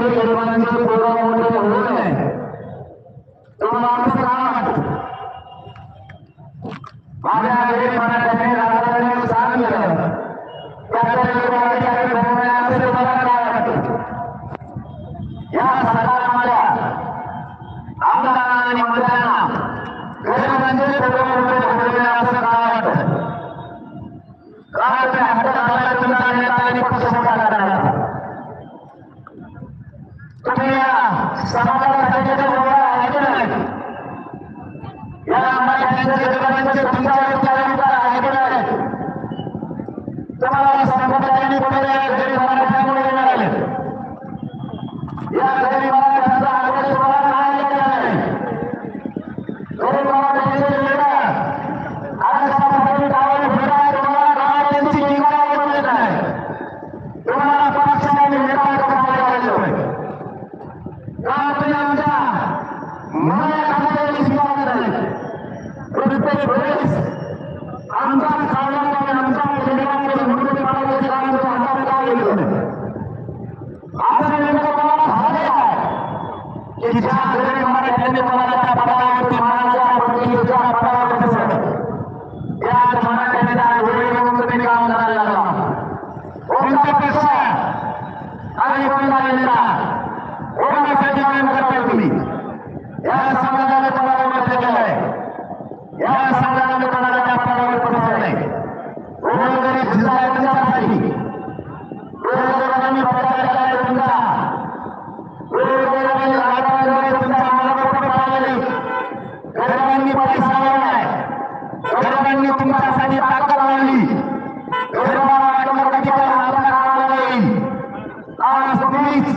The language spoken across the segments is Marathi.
तरी गरिबांचे पोरं मोठे होऊ नये तुम्हाला असं का वाटतं माझ्या गरीब मराठ्याने राजाने सांगितलं त्याच्या विरोधात काही होऊ नये असं तुम्हाला काय वाटतं या सरकारमध्ये आमदारांना आणि मंत्र्यांना गरिबांचे पोरं मोठे होऊ नये असं का वाटतं काय ते हट्ट घालायला तुमचा नेता आणि पक्ष मोठा करण्याचा तुम्ही या समाजासाठी जे बोलला आहे की नाही या मराठ्यांच्या गरिबांचे तुमच्यावर विचार आहे की नाही तुम्हाला संप्रदायाने बोलले घरी मराठ्यामुळे मिळाले या तुम्हाला नाही केला नाही. तुम्हाला गावात त्यांची निघाला तुम्हाला पक्षाने करायला आमच्या मनाखाली विश्वास नाही प्रत्येक वेळेस आमचा काढल्यामुळे आमच्या शरीरामध्ये मृत्यू पाण्याचे कामाचं हातात काय गेलं नाही असं नेमकं तुम्हाला झालं काय की ज्या गरीब मराठ्यांनी तुम्हाला त्या पदावरती मानाच्या प्रतिष्ठेच्या पदावर बसवलं त्या मराठ्यांनी त्या वेळी येऊन तुम्ही काम करायला लागला कोणता पक्ष आणि कोणता नेता कोणासाठी काम करताय तुम्ही या समाजाने तुम्हाला मत दिलेलं आहे या समाजाने तुम्हाला त्या पदावर बसवलंय गोरगरीब जिल्हा तुमच्यासाठी गोरगरिबांनी प्रचार केलाय तुमचा गोरगरिबांनी लाभांमध्ये तुमच्या मालावर पाहिली गरिबांनी पैसा लावलाय गरिबांनी तुमच्यासाठी ताकद लावली गरिबांना वाटलं कधी काही आपल्या कामाला येईल आज तुम्हीच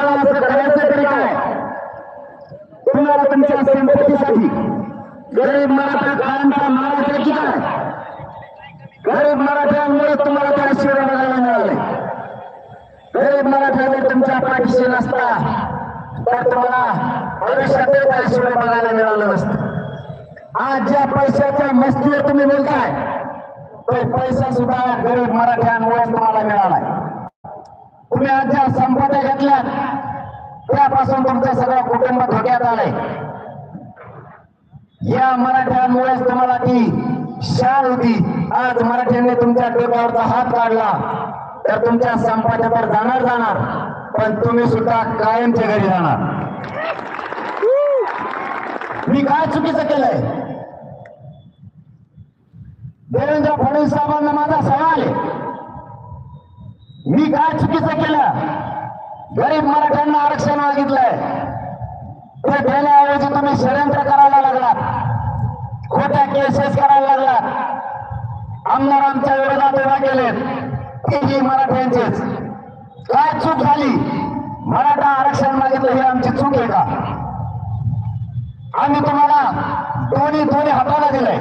तुम्हाला मराठ्यांनी कधी आहे तुम्हाला असं करायचं तरी काय? तुम्हाला तुमच्या संपत्तीसाठी गरीब मराठा काळांचा मारायचं की काय? गरीब मराठ्यांमुळे तुम्हाला त्या शिवाय बघायला मिळाले गरीब मराठ्याने तुमच्या पाठीशी नसता तर तुम्हाला भविष्यात त्या शिवाय बघायला मिळालं नसतं. आज ज्या पैशाच्या मस्तीवर तुम्ही बोलताय तो पैसा सुद्धा गरीब मराठ्यांमुळे तुम्हाला मिळालाय. तुम्ही आज ज्या संपत्या घेतल्यात त्यापासून तुमचं सगळं कुटुंब धोक्यात आलंय. या मराठ्यांमुळेच तुम्हाला ती शाल होती. आज मराठ्यांनी तुमच्या डोक्यावरचा हात काढला. तर तुमच्या संपाच्या तर जाणार जाणार पण तुम्ही सुद्धा कायमच्या घरी जाणार मी काय चुकीचं केलंय? देवेंद्र फडणवीस साहेबांना माझा सवाल आहे. मी काय चुकीचं केलं? गरीब मराठ्यांना आरक्षण मागितलंय. ते देण्याऐवजी तुम्ही षडयंत्र करायला लागलात. खोट्या केसेस करायला लागलात. आमदार आमच्या विरोधात उभा केलेत ही मराठ्यांचेच. काय चूक झाली? मराठा आरक्षण मागितलं ही आमची चूक आहे का? आम्ही तुम्हाला दोन्ही दोन्ही हाताला दिलंय.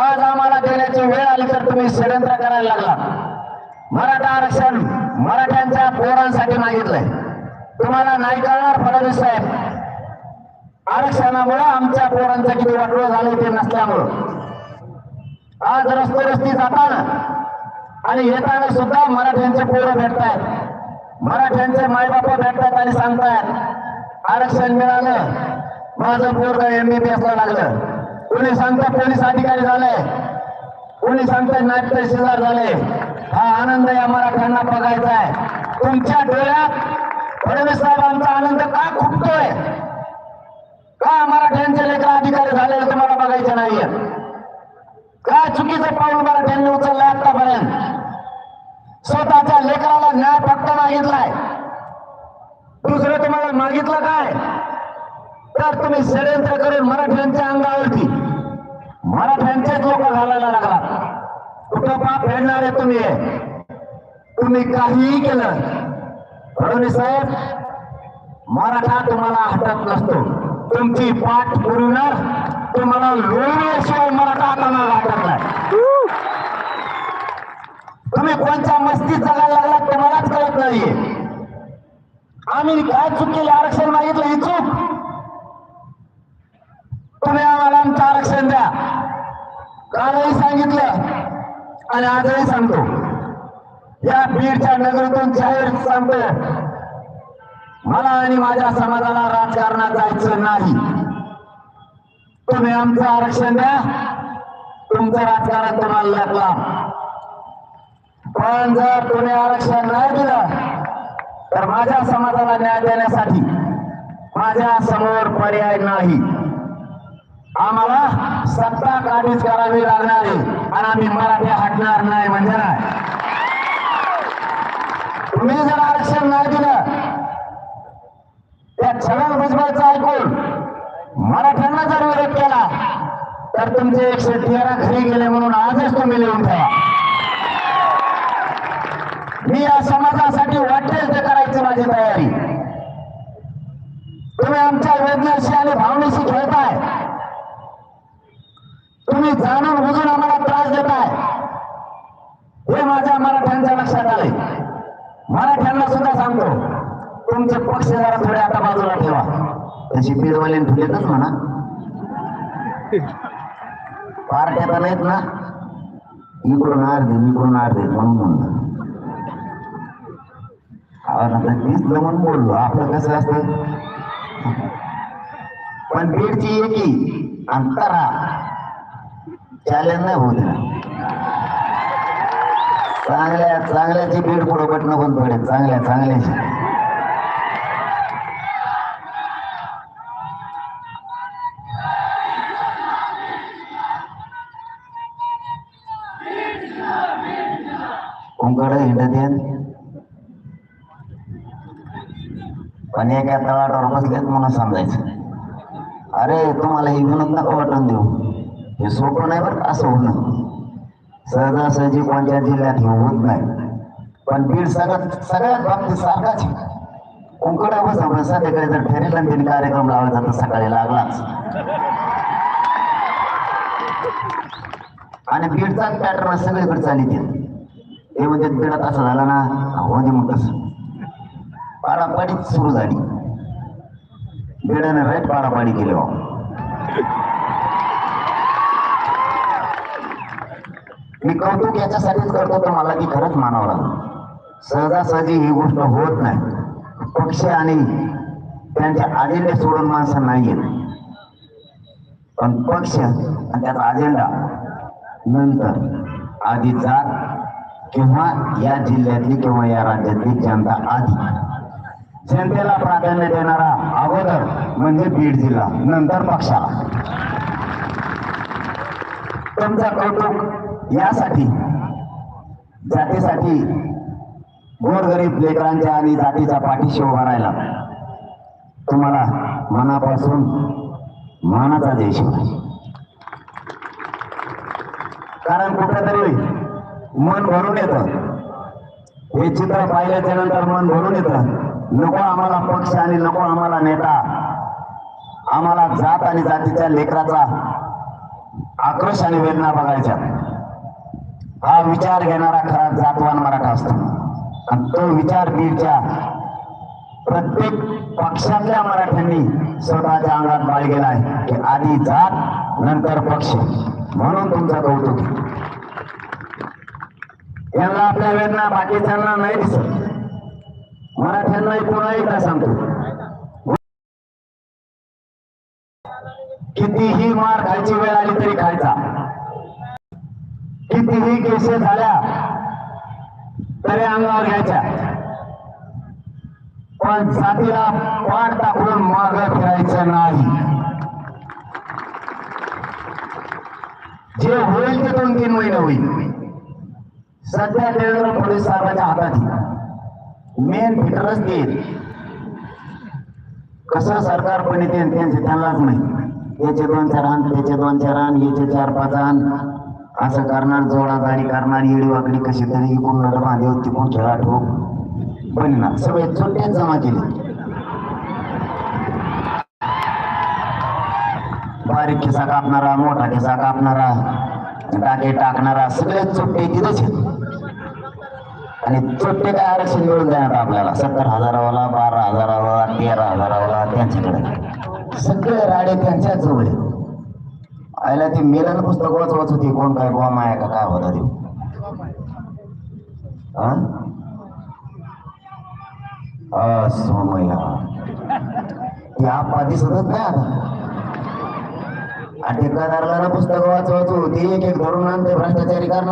आज आम्हाला देण्याची वेळ आली तर तुम्ही षडयंत्र करायला लागला मराठा आरक्षण मराठ्यांच्या पोरांसाठी मागितलंय. तुम्हाला नाही कळणार फडणवीस साहेब. आरक्षणामुळे आमच्या पोरांचं किती वाटोळ झालं ते नसल्यामुळं. आज रस्ते रस्ते जाताना आणि येताना सुद्धा मराठ्यांचे पोरं भेटतायत. मराठ्यांचे मायबाप भेटतात आणि सांगतायत आरक्षण मिळालं माझं पोरग एमबीबीएस ला लागलं. कोणी सांगतं पोलीस अधिकारी झाले. कोणी सांगतं नायब तहसीलदार झाले. हा आनंद या मराठ्यांना बघायचा आहे. तुमच्या डोळ्यात फडणवीस साहेबांचा आनंद का खुपतोय का मराठ्यांचे लेकर अधिकारी झालेले तुम्हाला बघायचे नाहीये? काय चुकीचं पाऊल मराठ्यांनी उचललं आतापर्यंत स्वतःच्या लेकराला न्याय फक्त मागितलाय दुसरं तुम्हाला मागितलं काय तर तुम्ही षडयंत्र करून मराठ्यांच्या अंगावरती मराठ्यांचेच लोक घालायला लागला कुठं तुम्ही. तुम्ही काहीही केलं. फडणवीस साहेब मराठा तुम्हाला हटत नसतो. तुमची पाठ पुरविणार तुम्हाला लोणशिवाय मराठा हाताला लागत नाही. तुम्ही कोणत्या मस्तीत जगायला लागला तुम्हालाच कळत नाहीये. आम्ही काय चूक केली आरक्षण मागितलं ही चूक? तुम्ही आम्हाला आमचं आरक्षण द्या. कालही सांगितलं आणि आजही सांगतो. या बीडच्या नगरीतून जाहीर सांगतो. मला आणि माझ्या समाजाला राजकारणात जायचं नाही. तुम्ही आमचं आरक्षण द्या. तुमचं राजकारण तुम्हाला लागला. पण जर तुम्ही आरक्षण नाही दिलं तर माझ्या समाजाला न्याय देण्यासाठी माझ्यासमोर पर्याय नाही. आम्हाला सत्ता काबीज करावी लागणार आहे आणि आम्ही मराठी हटणार नाही म्हणजे नाही. तुम्ही जर आरक्षण नाही दिलं त्या छगन भुजबळचं ऐकून मराठ्यांना जर विरोध केला तर तुमचे एकशे तेरा घरी गेले म्हणून आजच तुम्ही लिहून ठेवा. मी या समाजासाठी वाटेल ते करायची माझी तयारी. तुम्ही आमच्या वेदनेशी आणि भावनेशी खेळताय. तुम्ही जाणून बुजून आम्हाला त्रास देताय. हे माझ्या मराठ्यांच्या लक्षात आले मराठ्यांना सुद्धा सांगतो तुमचे पक्ष जरा थोडे आता बाजूला ठेवा. तशी बीडवाले ठेवलेतच म्हणा. पार्ट्या तर नाहीत ना. इकडून अर्धे इकडून अर्धे म्हणून म्हणलं. आता तीच म्हणून बोललो. आपलं कसं असतं? पण बीडची एकी अंतरा. चॅलेंज नाही द्या चांगल्या चांगल्याची बीड पुढं पटणं पण पडेल चांगल्या चांगल्याची. कुंकड हिंडत पण एका तळाटावर बसलेत म्हणून समजायचं. अरे तुम्हाला ही विनोद नको वाटून देऊ. हे सोपं नाही बरं असं असं होणं. सहजासहजी कोणत्या जिल्ह्यात हे होत नाही. पण बीड सगळ्यात सगळ्यात बाबतीत सारखाच कुंकडा बसा पण संध्याकाळी जर फेरीला आणि कार्यक्रम लावायचा तर सकाळी लागलाच. आणि बीडचाच पॅटर्न सगळीकडे चालित हे म्हणजे बीडात असं झालं ना हो दे म्हणजे मग कसं? पाडापाडीच सुरू झाली. बेडाने राईट पाडापाडी केली हो मी कौतुक याच्यासाठीच करतो तर मला ती खरंच मानावं लागलं. सहजासहजी ही गोष्ट होत नाही. पक्ष आणि त्यांचे अजेंडे सोडून माणसं नाही येत. पण पक्ष आणि त्याचा अजेंडा नंतर आधी जात किंवा या जिल्ह्यातली किंवा या राज्यातली जनता आधी. जनतेला प्राधान्य देणारा अगोदर म्हणजे बीड जिल्हा नंतर पक्षाला. तुमचा कौतुक यासाठी जातीसाठी गोरगरीब लेकरांच्या आणि जातीच्या पाठीशी उभा राहिला. तुम्हाला मनापासून मानाचा देश कारण कुठेतरी मन भरून येतं. हे चित्र पाहिल्याच्या नंतर मन भरून येतं. नको आम्हाला पक्ष आणि नको आम्हाला नेता. आम्हाला जात आणि जातीच्या लेकराचा आक्रोश आणि वेदना बघायच्या. हा विचार घेणारा खरा जातवान मराठा असतो. आणि तो विचार बीडच्या प्रत्येक पक्षातल्या मराठ्यांनी स्वतःच्या अंगात बाळगेला आहे. की आधी जात नंतर पक्ष. म्हणून तुमचा कौतुक. यांना आपल्या वेदना बाकीच्यांना नाही दिसत. मराठ्यांना पुन्हा एकदा सांगतो कितीही मार खायची वेळ आली तरी खायचा. कितीही केसे झाल्या तरी अंगावर घ्यायच्या. पण साथीला पाठ टाकून माग फिरायचं नाही. जे होईल ते दोन तीन महिने होईल. सध्या देवेंद्र पोलीस साहेबांच्या हातात मेन फिटरच देईल कसं सरकार पण येते त्यांचे त्यांनाच नाही. याचे दोन चार आण त्याचे दोन चार आण याचे चार पाच आण असं करणार जोडा गाडी करणार येडी वाकडी कशी तरी इकडून बांधे होती कोण खेळा ठोक बनिना सगळे चोट्टेच जमा केले. बारीक खिसा कापणारा मोठा खिसा कापणारा टाके टाकणारा सगळे चोट्टे तिथेच आणि चोट्टे काय आरक्षण मिळून देणार आपल्याला? सत्तर हजारावाला बारा हजारावाला तेरा हजारावाला त्यांच्याकडे. सगळे राडे त्यांच्याच जवळ आयला ते मेलन पुस्तक वाचवत होती. कोण काय बॉम्ब आहे का काय होता ते हा? आ, सोमय्या. ते नाही आता. आणि ठेकादारला पुस्तक वाचवत होती. एक एक धरून आणते. भ्रष्टाचारी करणार